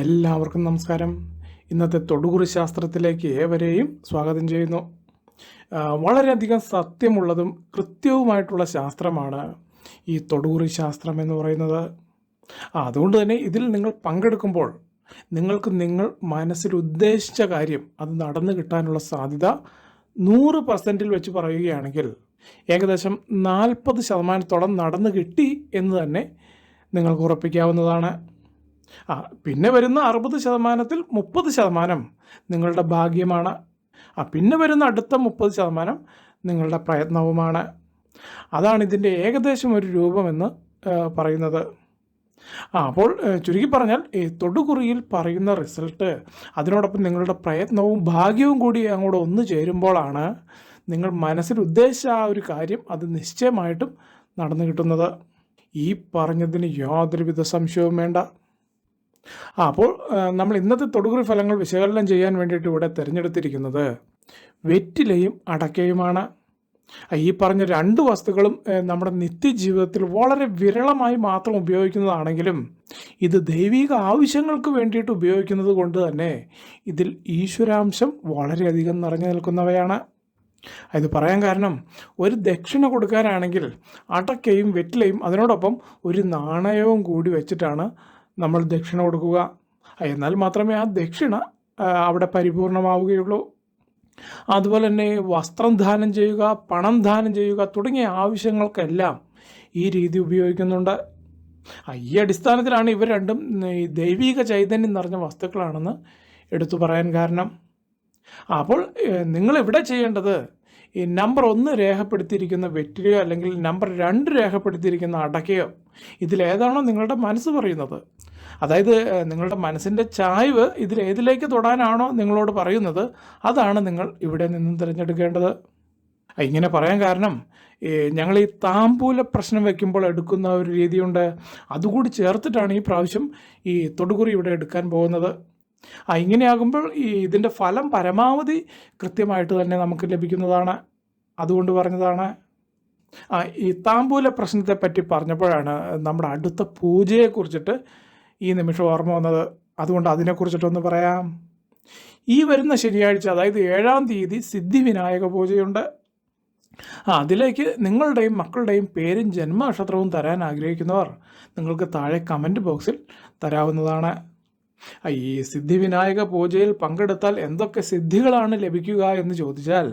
എല്ലാവർക്കും നമസ്കാരം. ഇന്നത്തെ തൊടുകുറി ശാസ്ത്രത്തിലേക്ക് ഏവരെയും സ്വാഗതം ചെയ്യുന്നു. വളരെയധികം സത്യമുള്ളതും കൃത്യവുമായിട്ടുള്ള ശാസ്ത്രമാണ് ഈ തൊടുകുറി ശാസ്ത്രം എന്ന് പറയുന്നത്. അതുകൊണ്ട് തന്നെ ഇതിൽ നിങ്ങൾ പങ്കെടുക്കുമ്പോൾ നിങ്ങൾക്ക് നിങ്ങൾ മനസ്സിൽ ഉദ്ദേശിച്ച കാര്യം അത് നടന്നു കിട്ടാനുള്ള സാധ്യത നൂറ് പെർസെന്റിൽ വെച്ച് പറയുകയാണെങ്കിൽ ഏകദേശം നാൽപ്പത് ശതമാനത്തോളം നടന്നു കിട്ടി എന്ന് തന്നെ നിങ്ങൾക്ക് ഉറപ്പിക്കാവുന്നതാണ്. ആ പിന്നെ വരുന്ന അറുപത് ശതമാനത്തിൽ മുപ്പത് ശതമാനം നിങ്ങളുടെ ഭാഗ്യമാണ്. ആ പിന്നെ വരുന്ന അടുത്ത മുപ്പത് ശതമാനം നിങ്ങളുടെ പ്രയത്നവുമാണ്. അതാണ് ഇതിന്റെ ഏകദേശം ഒരു രൂപമെന്ന് പറയുന്നത്. ആ അപ്പോൾ ചുരുക്കി പറഞ്ഞാൽ ഈ തൊടുകുറിയിൽ പറയുന്ന റിസൾട്ട് അതിനോടൊപ്പം നിങ്ങളുടെ പ്രയത്നവും ഭാഗ്യവും കൂടി അങ്ങോട്ട് ഒന്നു ചേരുമ്പോഴാണ് നിങ്ങൾ മനസ്സിൽ ഉദ്ദേശിച്ച ആ ഒരു കാര്യം അത് നിശ്ചയമായിട്ടും നടന്നു കിട്ടുന്നത്. ഈ പറഞ്ഞതിന് യാതൊരുവിധ സംശയവും വേണ്ട. ആ അപ്പോൾ നമ്മൾ ഇന്നത്തെ തൊടുകുറി ഫലങ്ങൾ വിശകലനം ചെയ്യാൻ വേണ്ടിയിട്ട് ഇവിടെ തിരഞ്ഞെടുത്തിരിക്കുന്നത് വെറ്റിലയും അടക്കയുമാണ്. ഈ പറഞ്ഞ രണ്ട് വസ്തുക്കളും നമ്മുടെ നിത്യജീവിതത്തിൽ വളരെ വിരളമായി മാത്രം ഉപയോഗിക്കുന്നതാണെങ്കിലും ഇത് ദൈവിക ആവശ്യങ്ങൾക്ക് വേണ്ടിയിട്ട് ഉപയോഗിക്കുന്നത് കൊണ്ട് തന്നെ ഇതിൽ ഈശ്വരാംശം വളരെയധികം നിറഞ്ഞു നിൽക്കുന്നവയാണ്. ഇത് പറയാൻ കാരണം ഒരു ദക്ഷിണ കൊടുക്കാനാണെങ്കിൽ അടക്കയും വെറ്റിലയും അതിനോടൊപ്പം ഒരു നാണയവും കൂടി വെച്ചിട്ടാണ് നമ്മൾ ദക്ഷിണ കൊടുക്കുക. എന്നാൽ മാത്രമേ ആ ദക്ഷിണ അവിടെ പരിപൂർണമാവുകയുള്ളൂ. അതുപോലെ തന്നെ വസ്ത്രം ദാനം ചെയ്യുക പണം ദാനം ചെയ്യുക തുടങ്ങിയ ആവശ്യങ്ങൾക്കെല്ലാം ഈ രീതി ഉപയോഗിക്കുന്നുണ്ട്. ഈ അടിസ്ഥാനത്തിലാണ് ഇവ രണ്ടും ദൈവിക ചൈതന്യം നിറഞ്ഞ വസ്തുക്കളാണെന്ന് എടുത്തു പറയാൻ കാരണം. അപ്പോൾ നിങ്ങൾ ഇവിടെ ചെയ്യേണ്ടത്? ഈ നമ്പർ ഒന്ന് രേഖപ്പെടുത്തിയിരിക്കുന്ന വെറ്റിലയോ അല്ലെങ്കിൽ നമ്പർ രണ്ട് രേഖപ്പെടുത്തിയിരിക്കുന്ന അടക്കയോ ഇതിലേതാണോ നിങ്ങളുടെ മനസ്സ് പറയുന്നത്. അതായത് നിങ്ങളുടെ മനസ്സിന്റെ ചായ്വ് ഇതിൽ ഏതിലേക്ക് തൊടാനാണോ നിങ്ങളോട് പറയുന്നത് അതാണ് നിങ്ങൾ ഇവിടെ നിന്നും തിരഞ്ഞെടുക്കേണ്ടത്. ഇങ്ങനെ പറയാൻ കാരണം ഞങ്ങൾ ഈ താമ്പൂല പ്രശ്നം വെക്കുമ്പോൾ എടുക്കുന്ന ഒരു രീതിയുണ്ട്. അതുകൂടി ചേർത്തിട്ടാണ് ഈ പ്രാവശ്യം ഈ തൊടുകുറി ഇവിടെ എടുക്കാൻ പോകുന്നത്. ആ ഇങ്ങനെയാകുമ്പോൾ ഈ ഇതിന്റെ ഫലം പരമാവധി കൃത്യമായിട്ട് തന്നെ നമുക്ക് ലഭിക്കുന്നതാണ്. അതുകൊണ്ട് പറഞ്ഞതാണ് ആ ഈ താമ്പൂല പ്രശ്നത്തെ പറ്റി പറഞ്ഞപ്പോഴാണ് നമ്മുടെ അടുത്ത പൂജയെക്കുറിച്ചിട്ട് ഈ നിമിഷം ഓർമ്മ വന്നത്. അതുകൊണ്ട് അതിനെക്കുറിച്ചിട്ടൊന്ന് പറയാം. ഈ വരുന്ന ശനിയാഴ്ച അതായത് ഏഴാം തീയതി സിദ്ധിവിനായക പൂജയുണ്ട്. ആ അതിലേക്ക് നിങ്ങളുടെയും മക്കളുടെയും പേരും ജന്മനക്ഷത്രവും തരാൻ ആഗ്രഹിക്കുന്നവർ നിങ്ങൾക്ക് താഴെ കമന്റ് ബോക്സിൽ തരാവുന്നതാണ്. ഈ സിദ്ധിവിനായക പൂജയിൽ പങ്കെടുത്താൽ എന്തൊക്കെ സിദ്ധികളാണ് ലഭിക്കുക എന്ന് ചോദിച്ചാൽ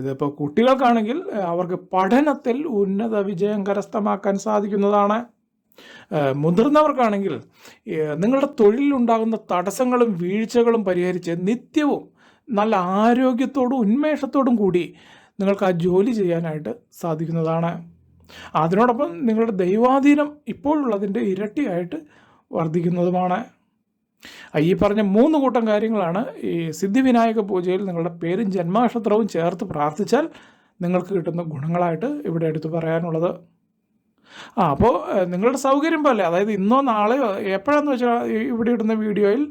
ഇതിപ്പോൾ കുട്ടികൾക്കാണെങ്കിൽ അവർക്ക് പഠനത്തിൽ ഉന്നത വിജയം കരസ്ഥമാക്കാൻ സാധിക്കുന്നതാണ്. മുതിർന്നവർക്കാണെങ്കിൽ നിങ്ങളുടെ തൊഴിലിലുണ്ടാകുന്ന തടസ്സങ്ങളും വീഴ്ചകളും പരിഹരിച്ച് നിത്യവും നല്ല ആരോഗ്യത്തോടും ഉന്മേഷത്തോടും കൂടി നിങ്ങൾക്ക് ആ ജോലി ചെയ്യാനായിട്ട് സാധിക്കുന്നതാണ്. അതിനോടൊപ്പം നിങ്ങളുടെ ദൈവാധീനം ഇപ്പോഴുള്ളതിന്റെ ഇരട്ടിയായിട്ട് വർദ്ധിക്കുന്നതുമാണ്. ഈ പറഞ്ഞ മൂന്ന് കൂട്ടം കാര്യങ്ങളാണ് ഈ സിദ്ധിവിനായക പൂജയിൽ നിങ്ങളുടെ പേരും ജന്മനക്ഷത്രവും ചേർത്ത് പ്രാർത്ഥിച്ചാൽ നിങ്ങൾക്ക് കിട്ടുന്ന ഗുണങ്ങളായിട്ട് ഇവിടെ എടുത്തു പറയാനുള്ളത്. ആ അപ്പോൾ നിങ്ങളുടെ സൗകര്യം പോലെ അതായത് ഇന്നോ നാളെയോ എപ്പോഴാന്ന് വെച്ചാൽ ഇവിടെ ഇടുന്ന വീഡിയോയിൽ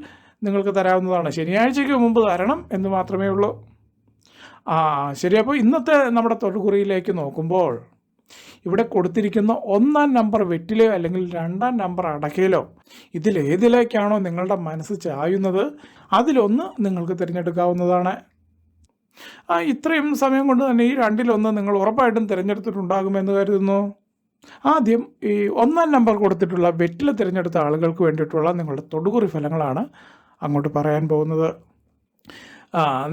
നിങ്ങൾക്ക് തരാവുന്നതാണ്. ശനിയാഴ്ചയ്ക്ക് മുമ്പ് തരണം എന്ന് മാത്രമേ ഉള്ളൂ. ആ ശരി അപ്പോൾ ഇന്നത്തെ നമ്മുടെ തൊടുകുറിയിലേക്ക് നോക്കുമ്പോൾ ഇവിടെ കൊടുത്തിരിക്കുന്ന ഒന്നാം നമ്പർ വെറ്റിലയോ അല്ലെങ്കിൽ രണ്ടാം നമ്പർ അടക്കയിലോ ഇതിലേതിലേക്കാണോ നിങ്ങളുടെ മനസ്സ് ചായുന്നത് അതിലൊന്ന് നിങ്ങൾക്ക് തിരഞ്ഞെടുക്കാവുന്നതാണ്. ആ ഇത്രയും സമയം കൊണ്ട് തന്നെ ഈ രണ്ടിലൊന്ന് നിങ്ങൾ ഉറപ്പായിട്ടും തിരഞ്ഞെടുത്തിട്ടുണ്ടാകുമെന്ന് കരുതുന്നു. ആദ്യം ഈ ഒന്നാം നമ്പർ കൊടുത്തിട്ടുള്ള വെറ്റില തിരഞ്ഞെടുത്ത ആളുകൾക്ക് വേണ്ടിയിട്ടുള്ള നിങ്ങളുടെ തൊടുകുറി ഫലങ്ങളാണ് അങ്ങോട്ട് പറയാൻ പോകുന്നത്.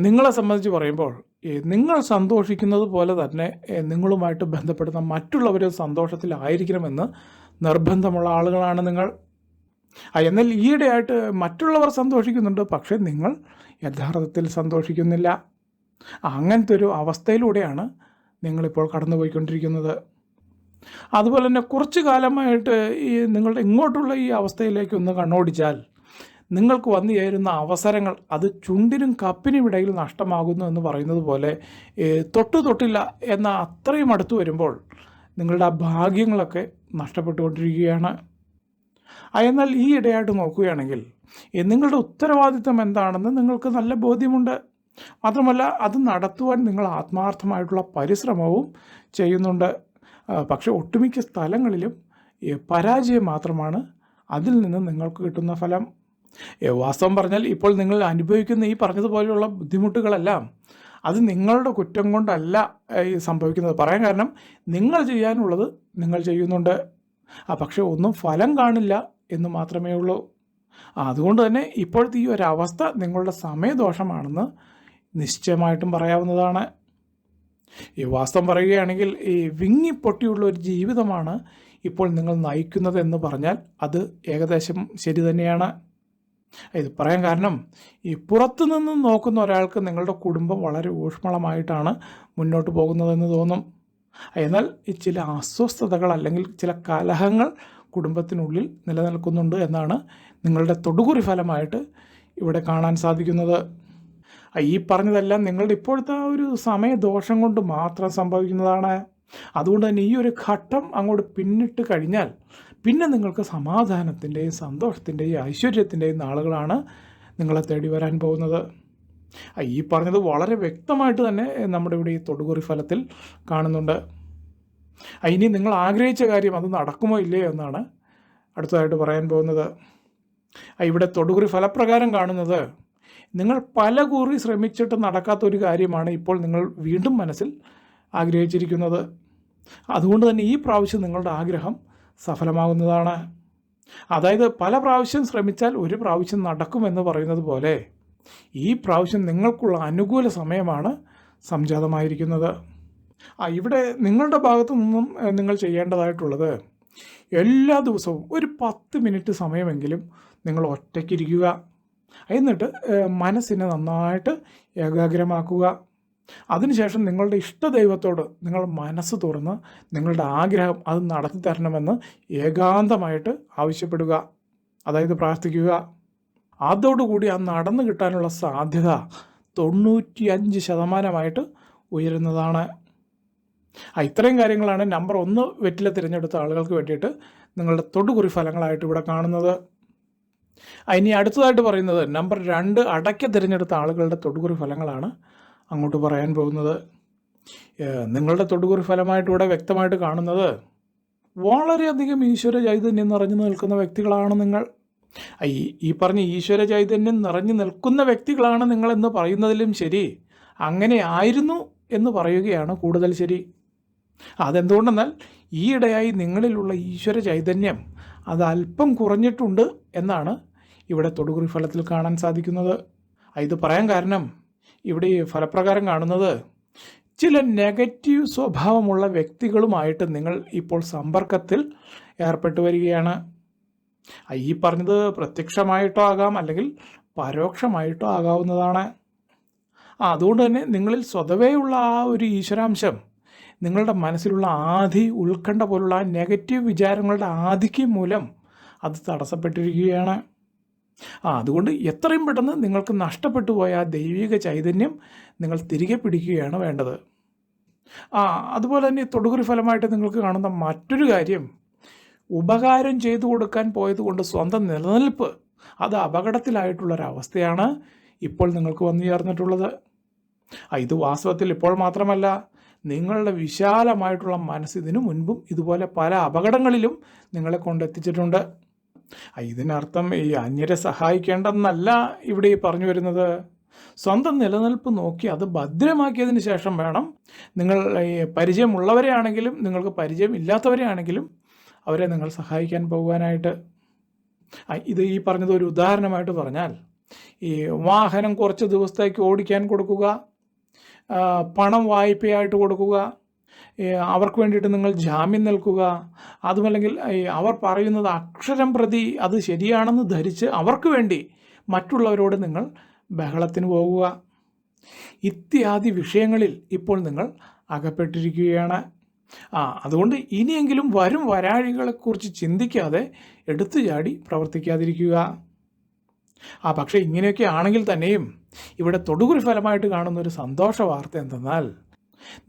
നിങ്ങളെ സംബന്ധിച്ച് പറയുമ്പോൾ നിങ്ങൾ സന്തോഷിക്കുന്നത് പോലെ തന്നെ നിങ്ങളുമായിട്ട് ബന്ധപ്പെടുന്ന മറ്റുള്ളവർ സന്തോഷത്തിലായിരിക്കണമെന്ന് നിർബന്ധമുള്ള ആളുകളാണ് നിങ്ങൾ. എന്നാൽ ഈയിടെയായിട്ട് മറ്റുള്ളവർ സന്തോഷിക്കുന്നുണ്ട് പക്ഷേ നിങ്ങൾ യഥാർത്ഥത്തിൽ സന്തോഷിക്കുന്നില്ല. അങ്ങനത്തെ ഒരു അവസ്ഥയിലൂടെയാണ് നിങ്ങളിപ്പോൾ കടന്നുപോയിക്കൊണ്ടിരിക്കുന്നത്. അതുപോലെ തന്നെ കുറച്ച് കാലമായിട്ട് ഈ നിങ്ങളുടെ ഇങ്ങോട്ടുള്ള ഈ അവസ്ഥയിലേക്ക് ഒന്ന് കണ്ണോടിച്ചാൽ നിങ്ങൾക്ക് വന്നു ചേരുന്ന അവസരങ്ങൾ അത് ചുണ്ടിനും കപ്പിനും ഇടയിൽ നഷ്ടമാകുന്നു എന്ന് പറയുന്നത് പോലെ തൊട്ടു തൊട്ടില്ല എന്ന അത്രയും അടുത്ത് വരുമ്പോൾ നിങ്ങളുടെ ആ ഭാഗ്യങ്ങളൊക്കെ നഷ്ടപ്പെട്ടുകൊണ്ടിരിക്കുകയാണ്. എന്നാൽ ഈ ഇടയായിട്ട് നോക്കുകയാണെങ്കിൽ നിങ്ങളുടെ ഉത്തരവാദിത്തം എന്താണെന്ന് നിങ്ങൾക്ക് നല്ല ബോധ്യമുണ്ട്. മാത്രമല്ല അത് നടത്തുവാൻ നിങ്ങൾ ആത്മാർത്ഥമായിട്ടുള്ള പരിശ്രമവും ചെയ്യുന്നുണ്ട്. പക്ഷെ ഒട്ടുമിക്ക സ്ഥലങ്ങളിലും പരാജയം മാത്രമാണ് അതിൽ നിന്ന് നിങ്ങൾക്ക് കിട്ടുന്ന ഫലം. വാസ്തവം പറഞ്ഞാൽ ഇപ്പോൾ നിങ്ങൾ അനുഭവിക്കുന്ന ഈ പറഞ്ഞതുപോലെയുള്ള ബുദ്ധിമുട്ടുകളെല്ലാം അത് നിങ്ങളുടെ കുറ്റം കൊണ്ടല്ല ഈ സംഭവിക്കുന്നത്. പറയാൻ കാരണം നിങ്ങൾ ചെയ്യാനുള്ളത് നിങ്ങൾ ചെയ്യുന്നുണ്ട്. ആ പക്ഷേ ഒന്നും ഫലം കാണില്ല എന്ന് മാത്രമേ ഉള്ളൂ. അതുകൊണ്ട് തന്നെ ഇപ്പോഴത്തെ ഈ ഒരു അവസ്ഥ നിങ്ങളുടെ സമയദോഷമാണെന്ന് നിശ്ചയമായിട്ടും പറയാവുന്നതാണ്. ഈ വാസ്തവം പറയുകയാണെങ്കിൽ ഈ വിങ്ങി പൊട്ടിയുള്ള ഒരു ജീവിതമാണ് ഇപ്പോൾ നിങ്ങൾ നയിക്കുന്നത് എന്ന് പറഞ്ഞാൽ അത് ഏകദേശം ശരി തന്നെയാണ്. ഇത് പറയാൻ കാരണം ഈ പുറത്തു നിന്ന് നോക്കുന്ന ഒരാൾക്ക് നിങ്ങളുടെ കുടുംബം വളരെ ഊഷ്മളമായിട്ടാണ് മുന്നോട്ട് പോകുന്നതെന്ന് തോന്നും. എന്നാൽ ചില അസ്വസ്ഥതകൾ അല്ലെങ്കിൽ ചില കലഹങ്ങൾ കുടുംബത്തിനുള്ളിൽ നിലനിൽക്കുന്നുണ്ട് എന്നാണ് നിങ്ങളുടെ തൊടുകുറി ഫലമായിട്ട് ഇവിടെ കാണാൻ സാധിക്കുന്നത്. ഈ പറഞ്ഞതെല്ലാം നിങ്ങളുടെ ഇപ്പോഴത്തെ ആ ഒരു സമയദോഷം കൊണ്ട് മാത്രം സംഭവിക്കുന്നതാണ്. അതുകൊണ്ട് തന്നെ ഈ ഒരു ഘട്ടം അങ്ങോട്ട് പിന്നിട്ട് കഴിഞ്ഞാൽ പിന്നെ നിങ്ങൾക്ക് സമാധാനത്തിന്റെയും സന്തോഷത്തിന്റെയും ഐശ്വര്യത്തിന്റെയും നാളുകളാണ് നിങ്ങളെ തേടി വരാൻ പോകുന്നത്. ഈ പറഞ്ഞത് വളരെ വ്യക്തമായിട്ട് തന്നെ നമ്മുടെ ഇവിടെ ഈ തൊടുകുറി ഫലത്തിൽ കാണുന്നുണ്ട്. ഇനി നിങ്ങൾ ആഗ്രഹിച്ച കാര്യം അത് നടക്കുമോ ഇല്ലയോ എന്നാണ് അടുത്തതായിട്ട് പറയാൻ പോകുന്നത്. ഇവിടെ തൊടുകുറി ഫലപ്രകാരം കാണുന്നത് നിങ്ങൾ പല കുറി ശ്രമിച്ചിട്ട് നടക്കാത്ത ഒരു കാര്യമാണ് ഇപ്പോൾ നിങ്ങൾ വീണ്ടും മനസ്സിൽ ആഗ്രഹിച്ചിരിക്കുന്നത്. അതുകൊണ്ട് തന്നെ ഈ പ്രാവശ്യം നിങ്ങളുടെ ആഗ്രഹം സഫലമാകുന്നതാണ്. അതായത് പല പ്രാവശ്യം ശ്രമിച്ചാൽ ഒരു പ്രാവശ്യം നടക്കുമെന്ന് പറയുന്നത് പോലെ ഈ പ്രാവശ്യം നിങ്ങൾക്കുള്ള അനുകൂല സമയമാണ് സംജാതമായിരിക്കുന്നത്. ആ ഇവിടെ നിങ്ങളുടെ ഭാഗത്തു നിന്നും നിങ്ങൾ ചെയ്യേണ്ടതായിട്ടുള്ളത് എല്ലാ ദിവസവും ഒരു പത്ത് മിനിറ്റ് സമയമെങ്കിലും നിങ്ങൾ ഒറ്റയ്ക്കിരിക്കുക. എന്നിട്ട് മനസ്സിനെ നന്നായിട്ട് ഏകാഗ്രമാക്കുക. അതിനുശേഷം നിങ്ങളുടെ ഇഷ്ടദൈവത്തോട് നിങ്ങൾ മനസ്സ് തുറന്ന് നിങ്ങളുടെ ആഗ്രഹം അത് നടത്തി തരണമെന്ന് ഏകാന്തമായിട്ട് ആവശ്യപ്പെടുക. അതായത് പ്രാർത്ഥിക്കുക. അതോടുകൂടി ആ നടന്നു കിട്ടാനുള്ള സാധ്യത തൊണ്ണൂറ്റി അഞ്ച് ശതമാനമായിട്ട് ഉയരുന്നതാണ്. ആ ഇത്രയും കാര്യങ്ങളാണ് നമ്പർ ഒന്ന് വെറ്റില തിരഞ്ഞെടുത്ത ആളുകൾക്ക് വേണ്ടിയിട്ട് നിങ്ങളുടെ തൊടുകുറി ഫലങ്ങളായിട്ട് ഇവിടെ കാണുന്നത്. ഇനി അടുത്തതായിട്ട് പറയുന്നത് നമ്പർ രണ്ട് അടയ്ക്ക തിരഞ്ഞെടുത്ത ആളുകളുടെ തൊടുകുറി ഫലങ്ങളാണ്. അങ്ങോട്ട് പറയാൻ പോകുന്നത് നിങ്ങളുടെ തൊടുകുറി ഫലമായിട്ട് ഇവിടെ വ്യക്തമായിട്ട് കാണുന്നത് വളരെയധികം ഈശ്വര ചൈതന്യം നിറഞ്ഞു നിൽക്കുന്ന വ്യക്തികളാണ് നിങ്ങൾ. ഈ ഈ പറഞ്ഞ ഈശ്വര ചൈതന്യം നിറഞ്ഞു നിൽക്കുന്ന വ്യക്തികളാണ് നിങ്ങളെന്ന് പറയുന്നതിലും ശരി. അങ്ങനെ ആയിരുന്നു എന്ന് പറയുകയാണ് കൂടുതൽ ശരി. അതെന്തുകൊണ്ടെന്നാൽ ഈയിടെയായി നിങ്ങളിലുള്ള ഈശ്വര ചൈതന്യം അത് അല്പം കുറഞ്ഞിട്ടുണ്ട് എന്നാണ് ഇവിടെ തൊടുകുറി ഫലത്തിൽ കാണാൻ സാധിക്കുന്നത്. ഇത് പറയാൻ കാരണം ഇവിടെ ഫലപ്രകാരം കാണുന്നത് ചില നെഗറ്റീവ് സ്വഭാവമുള്ള വ്യക്തികളുമായിട്ട് നിങ്ങൾ ഇപ്പോൾ സമ്പർക്കത്തിൽ ഏർപ്പെട്ടു വരികയാണ്. ഈ പറഞ്ഞത് പ്രത്യക്ഷമായിട്ടോ ആകാം അല്ലെങ്കിൽ പരോക്ഷമായിട്ടോ ആകാവുന്നതാണ്. അതുകൊണ്ട് തന്നെ നിങ്ങളിൽ സ്വതവേയുള്ള ആ ഒരു ഈശ്വരാംശം നിങ്ങളുടെ മനസ്സിലുള്ള ആധി ഉത്കണ്ഠ പോലുള്ള നെഗറ്റീവ് വിചാരങ്ങളുടെ ആധിക്യം മൂലം അത് തടസ്സപ്പെട്ടിരിക്കുകയാണ്. ആ അതുകൊണ്ട് എത്രയും പെട്ടെന്ന് നിങ്ങൾക്ക് നഷ്ടപ്പെട്ടു പോയ ആ ദൈവിക ചൈതന്യം നിങ്ങൾ തിരികെ പിടിക്കുകയാണ് വേണ്ടത്. ആ അതുപോലെ തന്നെ തൊടുകുറി ഫലമായിട്ട് നിങ്ങൾക്ക് കാണുന്ന മറ്റൊരു കാര്യം ഉപകാരം ചെയ്തു കൊടുക്കാൻ പോയതുകൊണ്ട് സ്വന്തം നിലനിൽപ്പ് അത് അപകടത്തിലായിട്ടുള്ളൊരവസ്ഥയാണ് ഇപ്പോൾ നിങ്ങൾക്ക് വന്നു ചേർന്നിട്ടുള്ളത്. ഇത് വാസ്തവത്തിൽ ഇപ്പോൾ മാത്രമല്ല നിങ്ങളുടെ വിശാലമായിട്ടുള്ള മനസ്സിതിനു മുൻപും ഇതുപോലെ പല അപകടങ്ങളിലും നിങ്ങളെ കൊണ്ടെത്തിച്ചിട്ടുണ്ട്. ഇതിനർത്ഥം ഈ അന്യരെ സഹായിക്കേണ്ടെന്നല്ല ഇവിടെ ഈ പറഞ്ഞു വരുന്നത്. സ്വന്തം നിലനിൽപ്പ് നോക്കി അത് ഭദ്രമാക്കിയതിന് ശേഷം വേണം നിങ്ങൾ പരിചയമുള്ളവരെ ആണെങ്കിലും നിങ്ങൾക്ക് പരിചയം ഇല്ലാത്തവരെ ആണെങ്കിലും അവരെ നിങ്ങൾ സഹായിക്കാൻ പോകുവാനായിട്ട് ഇത് ഈ പറഞ്ഞത് ഒരു ഉദാഹരണമായിട്ട് പറഞ്ഞാൽ ഈ വാഹനം കുറച്ച് ദിവസത്തേക്ക് ഓടിക്കാൻ കൊടുക്കുക പണം വായ്പയായിട്ട് കൊടുക്കുക അവർക്ക് വേണ്ടിയിട്ട് നിങ്ങൾ ജാമ്യം നൽകുക. അതുമല്ലെങ്കിൽ അവർ പറയുന്നത് അക്ഷരം പ്രതി അത് ശരിയാണെന്ന് ധരിച്ച് അവർക്ക് വേണ്ടി മറ്റുള്ളവരോട് നിങ്ങൾ ബഹളത്തിന് പോകുക. ഇത്യാദി വിഷയങ്ങളിൽ ഇപ്പോൾ നിങ്ങൾ അകപ്പെട്ടിരിക്കുകയാണ്. ആ അതുകൊണ്ട് ഇനിയെങ്കിലും വരും വരാഴികളെക്കുറിച്ച് ചിന്തിക്കാതെ എടുത്തു ചാടി പ്രവർത്തിക്കാതിരിക്കുക. ആ പക്ഷേ ഇങ്ങനെയൊക്കെ ആണെങ്കിൽ തന്നെയും ഇവിടെ തൊടുകുറി ഫലമായിട്ട് കാണുന്ന ഒരു സന്തോഷ വാർത്ത എന്തെന്നാൽ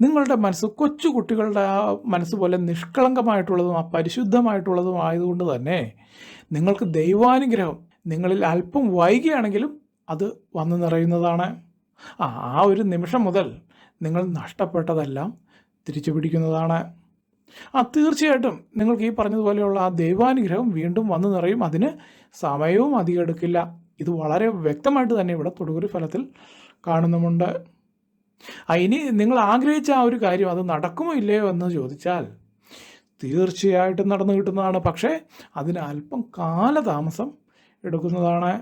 നിങ്ങളുടെ മനസ്സ് കൊച്ചു കുട്ടികളുടെ ആ മനസ്സ് പോലെ നിഷ്കളങ്കമായിട്ടുള്ളതും പരിശുദ്ധമായിട്ടുള്ളതും ആയതുകൊണ്ട് തന്നെ നിങ്ങൾക്ക് ദൈവാനുഗ്രഹം നിങ്ങളിൽ അല്പം വൈകിയാണെങ്കിലും അത് വന്നു നിറയുന്നതാണ്. ആ ആ ഒരു നിമിഷം മുതൽ നിങ്ങൾ നഷ്ടപ്പെട്ടതെല്ലാം തിരിച്ചു പിടിക്കുന്നതാണ്. ആ തീർച്ചയായിട്ടും നിങ്ങൾക്ക് ഈ പറഞ്ഞതുപോലെയുള്ള ആ ദൈവാനുഗ്രഹം വീണ്ടും വന്നു നിറയും. അതിന് സമയവും അധികം എടുക്കില്ല. ഇത് വളരെ വ്യക്തമായിട്ട് തന്നെ ഇവിടെ തൊടുകുറി ഫലത്തിൽ കാണുന്നുമുണ്ട്. ഇനി നിങ്ങൾ ആഗ്രഹിച്ച ആ ഒരു കാര്യം അത് നടക്കുമോ ഇല്ലയോ എന്ന് ചോദിച്ചാൽ തീർച്ചയായിട്ടും നടന്നു കിട്ടുന്നതാണ്. പക്ഷേ അതിന് അല്പം കാലതാമസം എടുക്കുന്നതാണ്.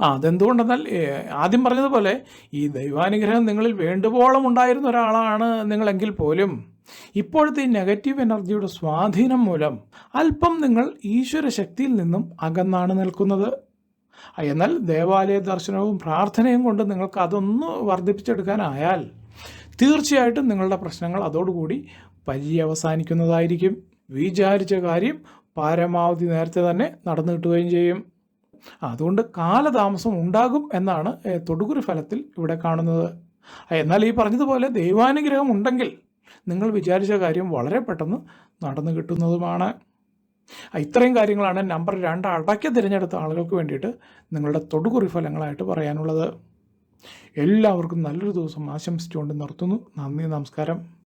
ആ അതെന്തുകൊണ്ടെന്നാൽ ആദ്യം പറഞ്ഞതുപോലെ ഈ ദൈവാനുഗ്രഹം നിങ്ങളിൽ വേണ്ടുവോളം ഉണ്ടായിരുന്ന ഒരാളാണ് നിങ്ങളെങ്കിൽ പോലും ഇപ്പോഴത്തെ ഈ നെഗറ്റീവ് എനർജിയുടെ സ്വാധീനം മൂലം അല്പം നിങ്ങൾ ഈശ്വര ശക്തിയിൽ നിന്നും അകന്നാണ് നിൽക്കുന്നത്. എന്നാൽ ദേവാലയ ദർശനവും പ്രാർത്ഥനയും കൊണ്ട് നിങ്ങൾക്ക് അതൊന്ന് വർദ്ധിപ്പിച്ചെടുക്കാനായാൽ തീർച്ചയായിട്ടും നിങ്ങളുടെ പ്രശ്നങ്ങൾ അതോടുകൂടി പര്യവസാനിക്കുന്നതായിരിക്കും. വിചാരിച്ച കാര്യം പരമാവധി നേരത്തെ തന്നെ നടന്നു കിട്ടുകയും ചെയ്യും. അതുകൊണ്ട് കാലതാമസം ഉണ്ടാകും എന്നാണ് തൊടുകുറി ഫലത്തിൽ ഇവിടെ കാണുന്നത്. എന്നാൽ ഈ പറഞ്ഞതുപോലെ ദൈവാനുഗ്രഹം ഉണ്ടെങ്കിൽ നിങ്ങൾ വിചാരിച്ച കാര്യം വളരെ പെട്ടെന്ന് നടന്നു കിട്ടുന്നതുമാണ്. ഇത്രയും കാര്യങ്ങളാണ് നമ്പർ രണ്ട് അടയ്ക്ക തിരഞ്ഞെടുത്ത ആളുകൾക്ക് വേണ്ടിയിട്ട് നിങ്ങളുടെ തൊടുകുറി ഫലങ്ങളായിട്ട് പറയാനുള്ളത്. എല്ലാവർക്കും നല്ലൊരു ദിവസം ആശംസിച്ചുകൊണ്ട് നിർത്തുന്നു. നന്ദി നമസ്കാരം.